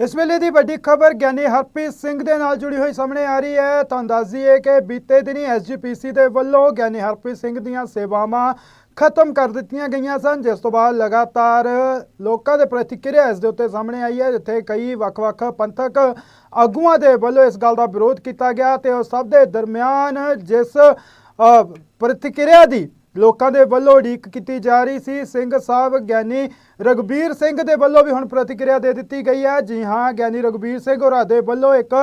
ਇਸ ਵੇਲੇ ਦੀ ਵੱਡੀ ਖਬਰ ਗਿਆਨੀ ਹਰਪ੍ਰੀਤ ਸਿੰਘ ਦੇ ਨਾਲ ਜੁੜੀ ਹੋਈ ਸਾਹਮਣੇ ਆ ਰਹੀ ਹੈ। ਤੁਹਾਨੂੰ ਦੱਸ ਦਈਏ ਕਿ ਬੀਤੇ ਦਿਨੀ ਐਸਜੀਪੀਸੀ ਦੇ ਵੱਲੋਂ ਗਿਆਨੀ ਹਰਪ੍ਰੀਤ ਸਿੰਘ ਦੀਆਂ ਸੇਵਾਵਾਂ ਖਤਮ ਕਰ ਦਿੱਤੀਆਂ ਗਈਆਂ ਸਨ, ਜਿਸ ਤੋਂ ਬਾਅਦ ਲਗਾਤਾਰ ਲੋਕਾਂ ਦੇ ਪ੍ਰਤੀਕਿਰਿਆ ਇਸ ਦੇ ਉੱਤੇ ਸਾਹਮਣੇ ਆਈ ਹੈ, ਜਿੱਥੇ ਕਈ ਵੱਖ-ਵੱਖ ਪੰਥਕ ਆਗੂਆਂ ਦੇ ਵੱਲੋਂ ਇਸ ਗੱਲ ਦਾ ਵਿਰੋਧ ਕੀਤਾ ਗਿਆ ਤੇ ਉਹ ਸਭ ਦੇ ਦਰਮਿਆਨ ਜਿਸ ਪ੍ਰਤੀਕਿਰਿਆ ਦੀ ਲੋਕਾਂ ਦੇ ਵੱਲੋਂ ਉਡੀਕ ਕੀਤੀ ਜਾ ਰਹੀ ਸੀ। ਸਿੰਘ ਸਾਹਿਬ ਗਿਆਨੀ ਰਗਬੀਰ ਸਿੰਘ ਦੇ ਵੱਲੋਂ ਵੀ ਹੁਣ ਪ੍ਰਤੀਕਿਰਿਆ ਦੇ ਦਿੱਤੀ ਗਈ ਹੈ। ਜੀ ਹਾਂ, ਗਿਆਨੀ ਰਗਬੀਰ ਸਿੰਘ ਹੋਰਾਂ ਦੇ ਵੱਲੋਂ ਇੱਕ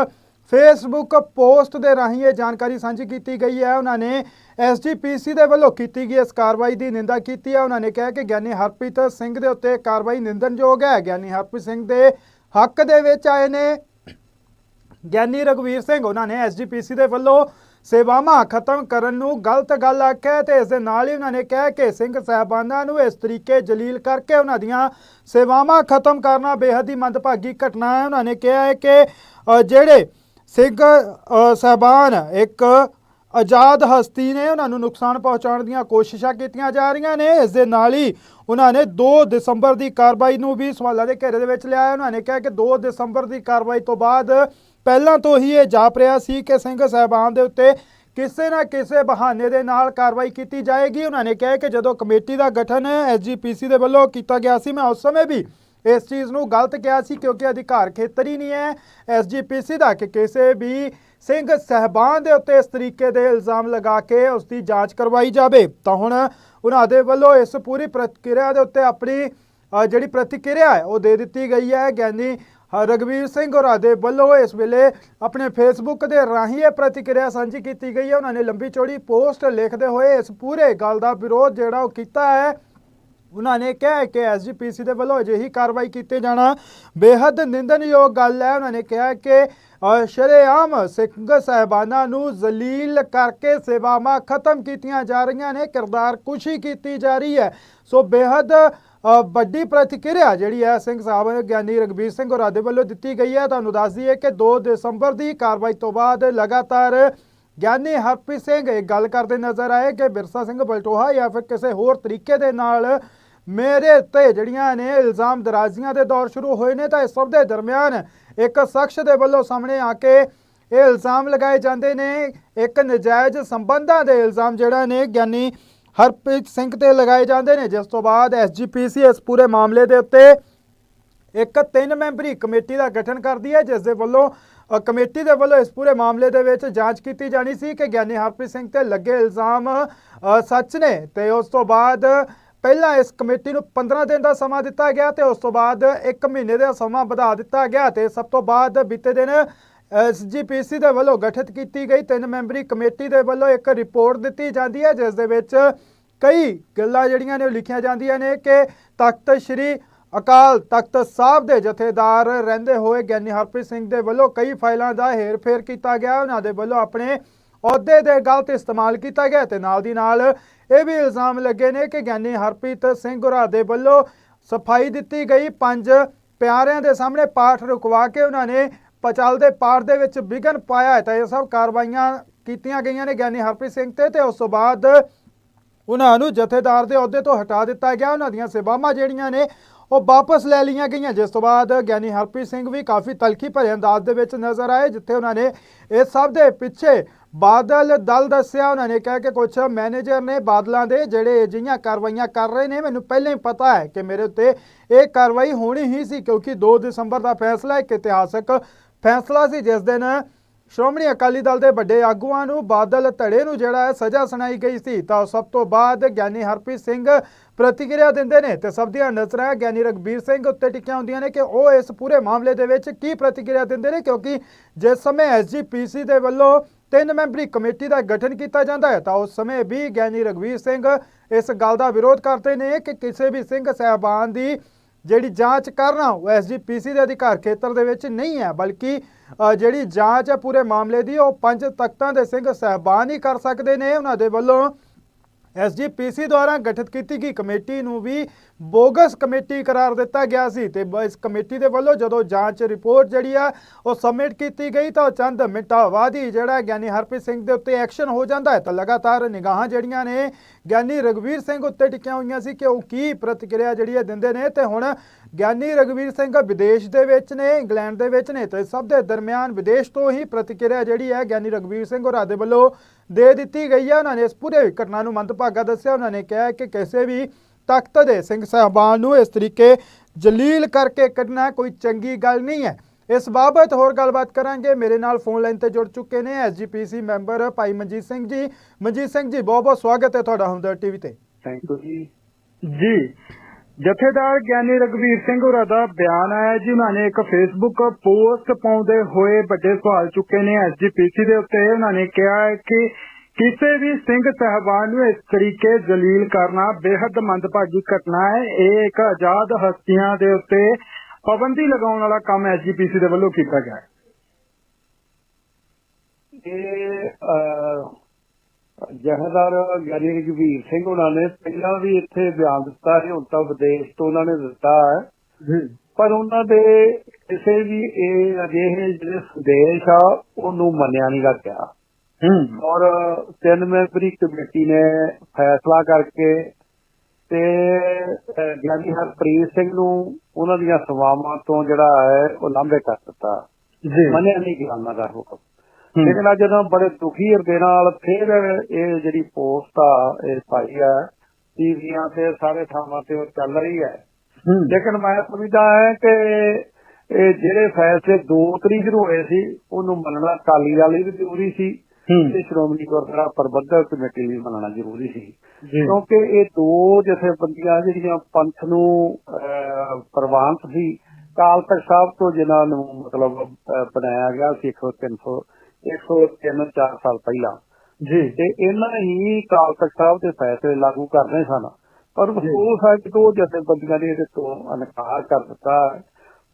ਫੇਸਬੁੱਕ ਪੋਸਟ ਦੇ ਰਾਹੀਂ ਇਹ ਜਾਣਕਾਰੀ ਸਾਂਝੀ ਕੀਤੀ ਗਈ ਹੈ। ਉਹਨਾਂ ਨੇ ਐਸਜੀਪੀਸੀ ਦੇ ਵੱਲੋਂ ਕੀਤੀ ਗਈ ਇਸ ਕਾਰਵਾਈ ਦੀ ਨਿੰਦਾ ਕੀਤੀ ਹੈ। ਉਹਨਾਂ ਨੇ ਕਿਹਾ ਕਿ ਗਿਆਨੀ ਹਰਪ੍ਰੀਤ ਸਿੰਘ ਦੇ ਉੱਤੇ ਕਾਰਵਾਈ ਨਿੰਦਨਯੋਗ ਹੈ। ਗਿਆਨੀ ਹਰਪ੍ਰੀਤ ਸਿੰਘ ਦੇ ਹੱਕ ਦੇ ਵਿੱਚ ਆਏ ਨੇ। ਗਿਆਨੀ ਰਗਵੀਰ ਸਿੰਘ, ਉਹਨਾਂ ਨੇ ਐਸਜੀਪੀਸੀ ਦੇ ਵੱਲੋਂ ਸੇਵਾਵਾਂ ਖਤਮ ਕਰਨ ਨੂੰ ਗਲਤ ਗੱਲ ਆਖਿਆ ਤੇ ਇਸ ਦੇ ਨਾਲ ਹੀ ਉਹਨਾਂ ਨੇ ਕਿਹਾ ਕਿ ਸਿੰਘ ਸਾਹਿਬਾਨਾਂ ਨੂੰ ਇਸ ਤਰੀਕੇ ਜਲੀਲ ਕਰਕੇ ਉਹਨਾਂ ਦੀਆਂ ਸੇਵਾਵਾਂ ਖਤਮ ਕਰਨਾ ਬੇਹੱਦ ਹੀ ਮੰਦਭਾਗੀ ਘਟਨਾ ਹੈ। ਉਹਨਾਂ ਨੇ ਕਿਹਾ ਹੈ ਕਿ ਜਿਹੜੇ ਸਿੰਘ ਅ, ਸਾਹਿਬਾਨ ਇੱਕ ਆਜ਼ਾਦ ਹਸਤੀ ਨੇ ਉਹਨਾਂ ਨੂੰ ਨੁਕਸਾਨ ਪਹੁੰਚਾਉਣ ਦੀਆਂ ਕੋਸ਼ਿਸ਼ਾਂ ਕੀਤੀਆਂ ਜਾ ਰਹੀਆਂ ਨੇ। ਇਸ ਦੇ ਨਾਲ ਹੀ ਉਹਨਾਂ ਨੇ 2 ਦਸੰਬਰ ਦੀ ਕਾਰਵਾਈ ਨੂੰ ਵੀ ਸਵਾਲਾਂ ਦੇ ਘੇਰੇ ਦੇ ਵਿੱਚ ਲਿਆਇਆ। ਉਹਨਾਂ ਨੇ ਕਿਹਾ ਕਿ 2 ਦਸੰਬਰ ਦੀ ਕਾਰਵਾਈ ਤੋਂ ਬਾਅਦ ਪਹਿਲਾਂ ਤੋਂ ਹੀ ਇਹ ਜਾਪ ਰਿਹਾ ਸੀ ਕਿ ਸਿੰਘ ਸਾਹਿਬਾਨ ਦੇ ਉੱਤੇ ਕਿਸੇ ਨਾ ਕਿਸੇ ਬਹਾਨੇ ਦੇ ਨਾਲ ਕਾਰਵਾਈ ਕੀਤੀ ਜਾਏਗੀ। ਉਹਨਾਂ ਨੇ ਕਿਹਾ ਕਿ ਜਦੋਂ ਕਮੇਟੀ ਦਾ ਗਠਨ ਐਸਜੀਪੀਸੀ ਦੇ ਵੱਲੋਂ ਕੀਤਾ ਗਿਆ ਸੀ, ਮੈਂ ਉਸ ਸਮੇਂ ਵੀ ਇਸ ਚੀਜ਼ ਨੂੰ ਗਲਤ ਕਿਹਾ ਸੀ ਕਿਉਂਕਿ ਅਧਿਕਾਰ ਖੇਤਰ ਹੀ। ਨਹੀਂ ਹੈ ਐਸਜੀਪੀਸੀ ਦਾ ਕਿ ਕਿਸੇ ਵੀ ਸਿੰਘ ਸਹਿਬਾਨ ਦੇ ਉੱਤੇ ਇਸ ਤਰੀਕੇ ਦੇ ਇਲਜ਼ਾਮ ਲਗਾ ਕੇ ਉਸ ਦੀ ਜਾਂਚ ਕਰਵਾਈ ਜਾਵੇ। ਤਾਂ ਹੁਣ ਉਹਨਾਂ ਦੇ ਵੱਲੋਂ ਇਸ ਪੂਰੀ ਪ੍ਰਤੀਕਿਰਿਆ ਦੇ ਉੱਤੇ ਆਪਣੀ ਜਿਹੜੀ ਪ੍ਰਤੀਕਿਰਿਆ ਹੈ, ਉਹ ਦੇ ਦਿੱਤੀ ਗਈ ਹੈ। ਗਿਆਨੀ ਰਗਵੀਰ ਸਿੰਘ ਹੋਰਾਂ ਦੇ ਵੱਲੋਂ ਇਸ ਵੇਲੇ ਆਪਣੇ ਫੇਸਬੁੱਕ ਦੇ ਰਾਹੀਂ ਇਹ ਪ੍ਰਤੀਕਿਰਿਆ ਸਾਂਝੀ ਕੀਤੀ ਗਈ ਹੈ। ਉਹਨਾਂ ਨੇ ਲੰਬੀ ਚੌੜੀ ਪੋਸਟ ਲਿਖਦੇ ਹੋਏ ਇਸ ਪੂਰੇ ਗੱਲ ਦਾ ਵਿਰੋਧ ਜਿਹੜਾ ਉਹ ਕੀਤਾ ਹੈ, ਉਹਨਾਂ ਨੇ ਕਿਹਾ ਕਿ ਐਸਜੀਪੀਸੀ ਦੇ ਵੱਲੋਂ ਅਜਿਹੀ ਕਾਰਵਾਈ ਕੀਤੇ ਜਾਣਾ ਬੇਹੱਦ ਨਿੰਦਨਯੋਗ ਗੱਲ ਹੈ। ਉਹਨਾਂ ਨੇ ਕਿਹਾ ਕਿ ਸ਼ਰੇਆਮ ਸਿੰਘ ਸਹਿਬਾਨਾ ਨੂੰ ਜ਼ਲੀਲ ਕਰਕੇ ਸੇਵਾਵਾਂ ਖਤਮ ਕੀਤੀਆਂ ਜਾ ਰਹੀਆਂ ਨੇ। ਕਿਰਦਾਰ ਕੁਸ਼ੀ ਕੀਤੀ ਜਾ ਰਹੀ ਹੈ। ਸੋ ਬੇਹੱਦ ਵੱਡੀ ਪ੍ਰਤੀਕਿਰਿਆ ਜਿਹੜੀ ਹੈ ਸਿੰਘ ਸਾਹਿਬ, ਗਿਆਨੀ ਰਗਬੀਰ ਸਿੰਘ ਹੋਰਾਂ ਦੇ ਵੱਲੋਂ ਦਿੱਤੀ ਗਈ ਹੈ। ਤੁਹਾਨੂੰ ਦੱਸ ਦਈਏ ਕਿ 2 ਦਸੰਬਰ ਦੀ ਕਾਰਵਾਈ ਤੋਂ ਬਾਅਦ ਲਗਾਤਾਰ ਗਿਆਨੀ ਹਰਪ੍ਰੀਤ ਸਿੰਘ ਇਹ ਗੱਲ ਕਰਦੇ ਨਜ਼ਰ ਆਏ ਕਿ ਬਿਰਸਾ ਸਿੰਘ ਬਲਟੋਹਾ ਜਾਂ ਫਿਰ ਕਿਸੇ ਹੋਰ ਤਰੀਕੇ ਦੇ ਨਾਲ ਮੇਰੇ ਉੱਤੇ ਜਿਹੜੀਆਂ ਨੇ ਇਲਜ਼ਾਮ ਦਰਾਜ਼ੀਆਂ ਦੇ ਦੌਰ ਸ਼ੁਰੂ ਹੋਏ ਨੇ, ਤਾਂ ਇਸ ਸਭ ਦੇ ਦਰਮਿਆਨ ਇੱਕ ਸ਼ਖਸ ਦੇ ਵੱਲੋਂ ਸਾਹਮਣੇ ਆ ਕੇ ਇਹ ਇਲਜ਼ਾਮ ਲਗਾਏ ਜਾਂਦੇ ਨੇ। ਇੱਕ ਨਜਾਇਜ਼ ਸੰਬੰਧਾਂ ਦੇ ਇਲਜ਼ਾਮ ਜਿਹੜਾ ਨੇ ਗਿਆਨੀ ਹਰਪ੍ਰੀਤ ਸਿੰਘ ਤੇ ਲਗਾਏ ਜਾਂਦੇ ਨੇ। ਜਿਸ ਤੋਂ ਬਾਅਦ ਐਸਜੀਪੀਸੀ ਇਸ ਪੂਰੇ ਮਾਮਲੇ ਦੇ ਉੱਤੇ ਇੱਕ ਤਿੰਨ ਮੈਂਬਰੀ ਕਮੇਟੀ ਦਾ ਗਠਨ ਕਰਦੀ ਹੈ ਜਿਸ ਦੇ ਵੱਲੋਂ ਕਮੇਟੀ ਦੇ ਵੱਲੋਂ ਇਸ ਪੂਰੇ ਮਾਮਲੇ ਦੇ ਵਿੱਚ ਜਾਂਚ ਕੀਤੀ ਜਾਣੀ ਸੀ ਕਿ ਗਿਆਨੀ ਹਰਪ੍ਰੀਤ ਸਿੰਘ ਤੇ ਲੱਗੇ ਇਲਜ਼ਾਮ ਸੱਚ ਨੇ। ਤੇ ਉਸ ਤੋਂ ਬਾਅਦ ਪਹਿਲਾਂ ਇਸ ਕਮੇਟੀ ਨੂੰ 15 ਦਿਨ ਦਾ ਸਮਾਂ ਦਿੱਤਾ ਗਿਆ ਤੇ ਉਸ ਤੋਂ ਬਾਅਦ 1 ਮਹੀਨੇ ਦਾ ਸਮਾਂ ਵਧਾ ਦਿੱਤਾ ਗਿਆ ਤੇ ਸਭ ਤੋਂ ਬਾਅਦ ਬੀਤੇ ਦਿਨ ਐਸਜੀਪੀਸੀ ਦੇ ਵੱਲੋਂ ਗਠਿਤ ਕੀਤੀ ਗਈ ਤਿੰਨ ਮੈਂਬਰੀ ਕਮੇਟੀ ਦੇ ਵੱਲੋਂ ਇੱਕ ਰਿਪੋਰਟ ਦਿੱਤੀ ਜਾਂਦੀ ਹੈ, ਜਿਸ ਦੇ ਵਿੱਚ ਕਈ ਗੱਲਾਂ ਜਿਹੜੀਆਂ ਨੇ ਉਹ ਲਿਖੀਆਂ ਜਾਂਦੀਆਂ ਨੇ ਕਿ ਤਖਤ ਸ੍ਰੀ ਅਕਾਲ ਤਖਤ ਸਾਹਿਬ ਦੇ ਜਥੇਦਾਰ ਰਹਿੰਦੇ ਹੋਏ ਗਿਆਨੀ ਹਰਪ੍ਰੀਤ ਸਿੰਘ ਦੇ ਵੱਲੋਂ ਕਈ ਫਾਈਲਾਂ ਦਾ ਹੇਰਫੇਰ ਕੀਤਾ ਗਿਆ। ਉਹਨਾਂ ਦੇ ਵੱਲੋਂ ਆਪਣੇ ਅਹੁਦੇ ਦੇ ਗਲਤ ਇਸਤੇਮਾਲ ਕੀਤਾ ਗਿਆ ਤੇ ਨਾਲ ਦੀ ਨਾਲ ਇਹ ਵੀ ਇਲਜ਼ਾਮ ਲੱਗੇ ਨੇ ਕਿ ਗਿਆਨੀ ਹਰਪ੍ਰੀਤ ਸਿੰਘ ਹੋਰਾਂ ਦੇ ਵੱਲੋਂ ਸਫ਼ਾਈ ਦਿੱਤੀ ਗਈ। ਪੰਜ ਪਿਆਰਿਆਂ ਦੇ ਸਾਹਮਣੇ ਪਾਠ ਰੁਕਵਾ ਕੇ ਉਹਨਾਂ ਨੇ ਪਚਲ ਦੇ ਪਾਠ ਦੇ ਵਿੱਚ ਵਿਘਨ ਪਾਇਆ ਹੈ ਤਾਂ ਇਹ ਸਭ ਕਾਰਵਾਈਆਂ ਕੀਤੀਆਂ ਗਈਆਂ ਨੇ ਗਿਆਨੀ ਹਰਪ੍ਰੀਤ ਸਿੰਘ ਤੇ ਤੇ ਉਸ ਤੋਂ ਬਾਅਦ ਉਹਨਾਂ ਨੂੰ ਜਥੇਦਾਰ ਦੇ ਅਹੁਦੇ ਤੋਂ ਹਟਾ ਦਿੱਤਾ ਗਿਆ। ਉਹਨਾਂ ਦੀਆਂ ਸੇਵਾਵਾਂ ਜਿਹੜੀਆਂ ਨੇ ਉਹ ਵਾਪਸ ਲੈ ਲਈਆਂ ਗਈਆਂ। ਜਿਸ ਤੋਂ ਬਾਅਦ ਗਿਆਨੀ ਹਰਪ੍ਰੀਤ ਸਿੰਘ ਵੀ ਕਾਫੀ ਤਲਖੀ ਭਰੇ ਅੰਦਾਜ਼ ਦੇ ਵਿੱਚ ਨਜ਼ਰ ਆਏ, ਜਿੱਥੇ ਉਹਨਾਂ ਨੇ ਇਹ ਸਭ ਦੇ ਪਿੱਛੇ ਬਾਦਲ ਦਲ ਦੱਸਿਆ। ਉਹਨਾਂ ਨੇ ਕਿਹਾ ਕਿ ਕੁਝ ਮੈਨੇਜਰ ਨੇ ਬਾਦਲਾਂ ਦੇ ਜਿਹੜੇ ਅਜਿਹੀਆਂ ਕਾਰਵਾਈਆਂ ਕਰ ਰਹੇ ਨੇ, ਮੈਨੂੰ ਪਹਿਲਾਂ ਹੀ ਪਤਾ ਹੈ ਕਿ ਮੇਰੇ ਉੱਤੇ ਇਹ ਕਾਰਵਾਈ ਹੋਣੀ ਹੀ ਸੀ, ਕਿਉਂਕਿ 2 ਦਸੰਬਰ ਦਾ ਫੈਸਲਾ ਇੱਕ ਇਤਿਹਾਸਕ ਫੈਸਲਾ ਸੀ ਜਿਸ ਦਿਨ ਸ਼੍ਰੋਮਣੀ ਅਕਾਲੀ ਦਲ ਦੇ ਵੱਡੇ ਆਗੂਆਂ ਨੂੰ ਬਾਦਲ ਧੜੇ ਨੂੰ ਜਿਹੜਾ ਹੈ ਸਜ਼ਾ ਸੁਣਾਈ ਗਈ ਸੀ, ਤਾਂ ਸਭ ਤੋਂ ਬਾਅਦ ਗਿਆਨੀ ਹਰਪ੍ਰੀਤ ਸਿੰਘ ਪ੍ਰਤੀਕਿਰਿਆ ਦਿੰਦੇ ਨੇ ਤੇ ਸਭ ਦੀਆਂ ਨਜ਼ਰਾਂ ਗਿਆਨੀ ਰਗਬੀਰ ਸਿੰਘ ਉੱਤੇ ਟਿਕੀਆਂ ਹੁੰਦੀਆਂ ਨੇ ਕਿ ਉਹ ਇਸ ਪੂਰੇ ਮਾਮਲੇ ਦੇ ਵਿੱਚ ਕੀ ਪ੍ਰਤੀਕਿਰਿਆ ਦਿੰਦੇ ਨੇ, ਕਿਉਂਕਿ ਜਿਸ ਸਮੇਂ ਐਸਜੀਪੀਸੀ ਦੇ ਵੱਲੋਂ ਤਿੰਨ ਮੈਂਬਰੀ ਕਮੇਟੀ ਦਾ ਗਠਨ ਕੀਤਾ ਜਾਂਦਾ ਹੈ, ਤਾਂ ਉਸ ਸਮੇਂ ਵੀ ਗਿਆਨੀ ਰਗਵੀਰ ਸਿੰਘ ਇਸ ਗੱਲ ਦਾ ਵਿਰੋਧ ਕਰਦੇ ਨੇ ਕਿ ਕਿਸੇ ਵੀ ਸਿੰਘ ਸਹਿਬਾਨ ਦੀ ਜਿਹੜੀ ਜਾਂਚ ਕਰਨਾ ਉਹ ਐਸਜੀਪੀਸੀ ਦੇ ਅਧਿਕਾਰ ਖੇਤਰ ਦੇ ਵਿੱਚ ਨਹੀਂ ਹੈ, ਬਲਕਿ ਜਿਹੜੀ ਜਾਂਚ ਹੈ ਪੂਰੇ ਮਾਮਲੇ ਦੀ, ਉਹ ਪੰਜ ਤਖਤਾਂ ਦੇ ਸਿੰਘ ਸਹਿਬਾਨ ਹੀ ਕਰ ਸਕਦੇ ਨੇ, ਉਹਨਾਂ ਦੇ ਵੱਲੋਂ ਐਸਜੀਪੀਸੀ ਦੁਆਰਾ ਗਠਿਤ ਕੀਤੀ ਗਈ ਕਮੇਟੀ ਨੂੰ ਵੀ ਬੋਗਸ ਕਮੇਟੀ ਕਰਾਰ ਦਿੱਤਾ ਗਿਆ ਸੀ ਤੇ ਬ- ਇਸ ਕਮੇਟੀ ਦੇ ਵੱਲੋਂ ਜਦੋਂ ਜਾਂਚ ਰਿਪੋਰਟ ਜਿਹੜੀ ਆ, ਉਹ ਸਬਮਿਟ ਕੀਤੀ ਗਈ ਤਾਂ ਚੰਦ ਮਿੰਟਾਂ ਬਾਅਦ ਹੀ ਜਿਹੜਾ ਗਿਆਨੀ ਹਰਪ੍ਰੀਤ ਸਿੰਘ ਦੇ ਉੱਤੇ ਐਕਸ਼ਨ ਹੋ ਜਾਂਦਾ ਹੈ ਤਾਂ ਲਗਾਤਾਰ ਨਿਗਾਹਾਂ ਜਿਹੜੀਆਂ ਨੇ ਗਿਆਨੀ ਰਗਵੀਰ ਸਿੰਘ ਉੱਤੇ ਟਿਕੀਆਂ ਹੋਈਆਂ ਸੀ ਕਿ ਉਹ ਕੀ ਪ੍ਰਤੀਕਿਰਿਆ ਜਿਹੜੀ ਹੈ ਦਿੰਦੇ ਨੇ ਤੇ ਹੁਣ ਗਿਆਨੀ ਰਗਵੀਰ ਸਿੰਘ ਵਿਦੇਸ਼ ਦੇ ਵਿੱਚ ਨੇ, ਇੰਗਲੈਂਡ ਦੇ ਵਿੱਚ ਨੇ ਤੇ ਸਭ ਦੇ ਦਰਮਿਆਨ ਵਿਦੇਸ਼ ਤੋਂ ਹੀ ਪ੍ਰਤੀਕਿਰਿਆ ਜਿਹੜੀ ਹੈ ਗਿਆਨੀ ਰਗਵੀਰ ਸਿੰਘ ਹੋਰਾਂ ਦੇ ਵੱਲੋਂ ਦੇ ਦਿੱਤੀ ਗਈ ਹੈ ਉਹਨਾਂ ਨੇ ਇਸ ਪੂਰੇ ਘਟਨਾ ਨੂੰ ਮੰਦਭਾਗਾ ਦੱਸਿਆ, ਉਹਨਾਂ ਨੇ ਕਿਹਾ ਕਿ ਕਿਸੇ ਵੀ ਤਖਤ ਦੇ ਸਿੰਘ ਸਾਹਿਬਾਨ ਨੂੰ ਇਸ ਤਰੀਕੇ ਜਲੀਲ ਕਰਕੇ ਕੱਢਣਾ ਕੋਈ ਚੰਗੀ ਗੱਲ ਨਹੀਂ ਹੈ। ਇਸ ਬਾਬਤ ਹੋਰ ਗੱਲਬਾਤ ਕਰਾਂਗੇ। ਮੇਰੇ ਨਾਲ ਫੋਨ ਲਾਈਨ ਤੇ ਜੁੜ ਚੁੱਕੇ ਨੇ ਐਸਜੀਪੀਸੀ ਮੈਂਬਰ ਭਾਈ ਮਨਜੀਤ ਸਿੰਘ ਜੀ। ਮਨਜੀਤ ਸਿੰਘ ਜੀ, ਬਹੁਤ ਬਹੁਤ ਸਵਾਗਤ ਹੈ ਤੁਹਾਡਾ ਹਮਦਰ ਟੀਵੀ ਤੇ। ਥੈਂਕ ਯੂ ਜੀ। ਜੀ, ਜਥੇਦਾਰ ਗਿਆਨੀ ਰਗਵੀਰ ਸਿੰਘ ਹੋਰਾਂ ਦਾ ਬਿਆਨ ਆਇਆ ਜੀ। ਉਹਨਾਂ ਨੇ ਇੱਕ ਫੇਸਬੁੱਕ ਪੋਸਟ ਪਾਉਂਦੇ ਹੋਏ ਵੱਡੇ ਸਵਾਲ ਚੁੱਕੇ ਨੇ ਐਸਜੀਪੀਸੀ ਦੇ ਉੱਤੇ। ਉਹਨਾਂ ਨੇ ਕਿਹਾ ਕਿ ਕਿਸੇ ਵੀ ਸਿੰਘ ਸਹਿਬਾਨ ਨੂੰ ਇਸ ਤਰੀਕੇ ਜਲੀਲ ਕਰਨਾ ਬੇहद ਮੰਦਭਾਗੀ ਘਟਨਾ ਹੈ। ਇਹ ਇੱਕ ਆਜ਼ਾਦ ਹਸਤੀਆਂ ਦੇ ਉੱਤੇ ਪਾਬੰਦੀ ਲਗਾਉਣ ਵਾਲਾ ਕੰਮ ਐਸਜੀਪੀਸੀ ਦੇ ਵੱਲੋਂ ਕੀਤਾ ਗਿਆ ਹੈ। ਇਹ ਅਹ, ਜਥੇਦਾਰ ਗਿਆਨੀ ਰਘਵੀਰ ਸਿੰਘ ਉਹਨਾਂ ਨੇ ਪਹਿਲਾਂ ਵੀ ਇੱਥੇ ਬਿਆਨ ਦਿੱਤਾ ਸੀ ਹੁਣ ਤਾਂ ਵਿਦੇਸ਼ ਤੋਂ ਉਹਨਾਂ ਨੇ ਦਿੱਤਾ ਹੈ। ਪਰ ਉਹਨਾਂ ਦੇ ਕਿਸੇ ਵੀ ਇਹ ਅਜਿਹੇ ਜਿਹੜੇ ਸੰਦੇਸ਼ ਆ ਉਹਨੂੰ ਮੰਨਿਆ ਨਹੀਂ ਗਿਆ। ਔਰ ਤਿੰਨ ਮੈਂਬਰੀ ਕਮੇਟੀ ਨੇ ਫੈਸਲਾ ਕਰਕੇ ਤੇ ਗਿਆਨੀ ਹਰਪ੍ਰੀਤ ਸਿੰਘ ਨੂੰ ਉਹਨਾਂ ਦੀਆਂ ਸੇਵਾਵਾਂ ਤੋਂ ਜਿਹੜਾ ਹੈ ਉਹ ਲਾਂਭੇ ਕਰ ਦਿੱਤਾ। ਜੀ। ਮੰਨਿਆ ਨਹੀਂ ਗਿਆ ਉਹਨਾਂ ਦਾ ਹੁਕਮ। ਲੇਕਿਨ ਅੱਜ ਜਦੋਂ ਬੜੇ ਦੁਖੀ ਹਿਰਦੇ ਨਾਲ ਫਿਰ ਇਹ ਜਿਹੜੀ ਪੋਸਟ ਆ ਇਹ ਪਾਈ ਆ ਟੀਵੀਆਂ ਤੇ ਸਾਰੇ ਥਾਵਾਂ ਤੇ ਉਹ ਚੱਲ ਰਹੀ ਹੈ। ਲੇਕਿਨ ਮੈਂ ਸਮਝਦਾ ਹੈ ਕਿ ਇਹ ਜਿਹੜੇ ਫੈਸਲੇ 2 ਤਰੀਕ ਨੂੰ ਹੋਏ ਸੀ ਉਹਨੂੰ ਮੰਨਣਾ ਦਲ ਲਈ ਵੀ ਜ਼ਰੂਰੀ ਸੀ। ਤੇ ਸ਼੍ਰੋਮਣੀ ਗੁਰਦੁਆਰਾ ਪ੍ਰਬੰਧਕ ਕਮੇਟੀ ਲਈ ਮੰਨਣਾ ਜ਼ਰੂਰੀ ਸੀ। ਕਿਉਂਕਿ ਇਹ ਦੋ ਜਥੇਬੰਦੀਆਂ ਜਿਹੜੀਆਂ ਪੰਥ ਨੂੰ ਅਹ, ਪ੍ਰਵਾਨਤ ਸੀ ਕਾਲ ਤਖਤ ਸਾਹਿਬ ਤੋਂ ਜਿਨ੍ਹਾਂ ਨੂੰ ਮਤਲਬ ਬਣਾਇਆ ਗਿਆ ਸੀ 100 300 103 4 ਸਾਲ ਪਹਿਲਾਂ। ਜੀ। ਤੇ ਇਹਨਾਂ ਹੀ ਕਾਲ ਤਖਤ ਸਾਹਿਬ ਦੇ ਫੈਸਲੇ ਲਾਗੂ ਕਰਨੇ ਸਨ। ਪਰ ਅਫਸੋਸ ਹੈ ਕਿ ਉਹ ਜਥੇਬੰਦੀਆਂ ਨੇ ਇਹਦੇ ਤੋਂ ਇਨਕਾਰ ਕਰ ਦਿੱਤਾ।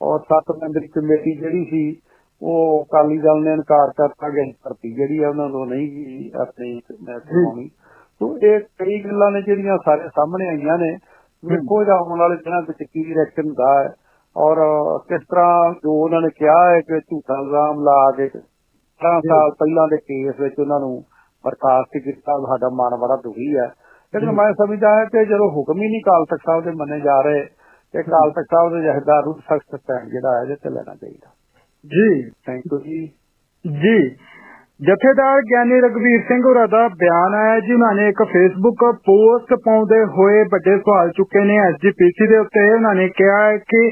ਔਰ ਸੱਤ ਮੈਂਬਰੀ ਕਮੇਟੀ ਜਿਹੜੀ ਸੀ ਉਹ ਅਕਾਲੀ ਦਲ ਨੇ ਇਨਕਾਰ ਕਰਤਾ ਅਸੀਂ ਭਰਤੀ ਜਿਹੜੀ ਹੈ ਉਹਨਾਂ ਨੂੰ ਨਹੀਂ ਆਪਣੀ ਕਰਵਾਉਣੀ ਤੋ ਇਹ ਕਈ ਗੱਲਾਂ ਨੇ ਜਿਹੜੀਆਂ ਸਾਰੇ ਸਾਹਮਣੇ ਆਈਆਂ ਨੇ। ਵੇਖੋ ਇਹਦਾ ਆਉਣ ਵਾਲੇ ਦਿਨਾਂ ਵਿੱਚ ਕੀ ਰਿਐਕਸ਼ਨ ਹੁੰਦਾ ਹੈ। ਔਰ ਕਿਸ ਤਰ੍ਹਾਂ ਜੋ ਉਹਨਾਂ ਨੇ ਕਿਹਾ ਹੈ ਕਿ ਝੂਠਾ ਇਲਜ਼ਾਮ ਲਾ ਕੇ 18 ਸਾਲ ਪਹਿਲਾਂ ਦੇ ਕੇਸ ਵਿੱਚ ਉਹਨਾਂ ਨੂੰ ਬਰਖਾਸਤ ਕੀਤਾ ਸਾਡਾ ਮਨ ਬੜਾ ਦੁਖੀ ਹੈ। ਲੇਕਿਨ ਮੈਂ ਸਮਝਦਾ ਹਾਂ ਕਿ ਜਦੋਂ ਹੁਕਮ ਹੀ ਨਹੀਂ ਕਾਲ ਤਖਤ ਸਾਹਿਬ ਦੇ ਮੰਨੇ ਜਾ ਰਹੇ ਤੇ ਕਾਲ ਤਖਤ ਸਾਹਿਬ ਦੇ ਜਹਦਾਰ ਨੂੰ ਸਖਤ ਸਟੈਂਡ ਜਿਹੜਾ ਹੈ ਇਹਦੇ ਤੇ ਲੈਣਾ ਚਾਹੀਦਾ। ਜੀ। ਥੈਂਕ ਯੂ ਜੀ। ਜੀ। ਜਥੇਦਾਰ ਗਿਆਨੀ ਰਗਵੀਰ ਸਿੰਘ ਹੋਰਾਂ ਦਾ ਬਿਆਨ ਆਇਆ ਜੀ। ਉਹਨਾਂ ਨੇ ਇੱਕ ਫੇਸਬੁੱਕ ਪੋਸਟ ਪਾਉਂਦੇ ਹੋਏ ਵੱਡੇ ਸਵਾਲ ਚੁੱਕੇ ਨੇ। ਐਸਜੀਪੀਸੀ ਦੇ ਉੱਤੇ ਉਹਨਾਂ ਨੇ ਕਿਹਾ ਕਿ